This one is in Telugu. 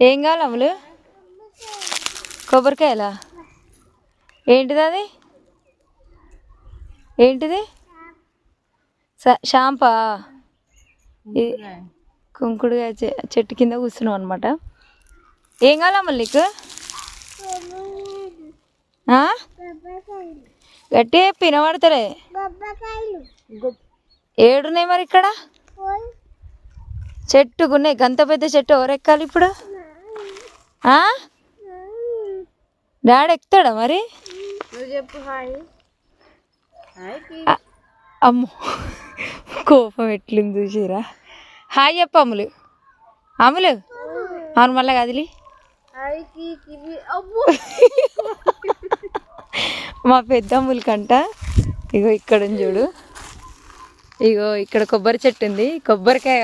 ఏం కావాలి అమ్ములు కొబ్బరికాయలా? ఏంటిది అది? ఏంటిది? స- షాంపా? కుంకుడుగా చె- చెట్టు కింద కూర్చున్నాం అనమాట ఏం కావాలమ్మా నీకు? ఆ? గట్టి పినబడతలే ఏడున్నాయి మరి ఇక్కడ? చెట్టుకున్నాయి. గంత పెద్ద చెట్టు ఎవరెక్కాలి ఇప్పుడు? డాడీ ఎక్కుతాడా మరి? చెప్పు హాయ్. అమ్మో కోపం ఎట్లుంది చూసిరా? హాయ్ చెప్పు అమ్ములు అమ్ములు అవును మళ్ళీ కదిలి. మా పెద్ద అమ్ములకంట ఇగో ఇక్కడ చూడు. ఇగో ఇక్కడ కొబ్బరి చెట్టు ఉంది. కొబ్బరికాయ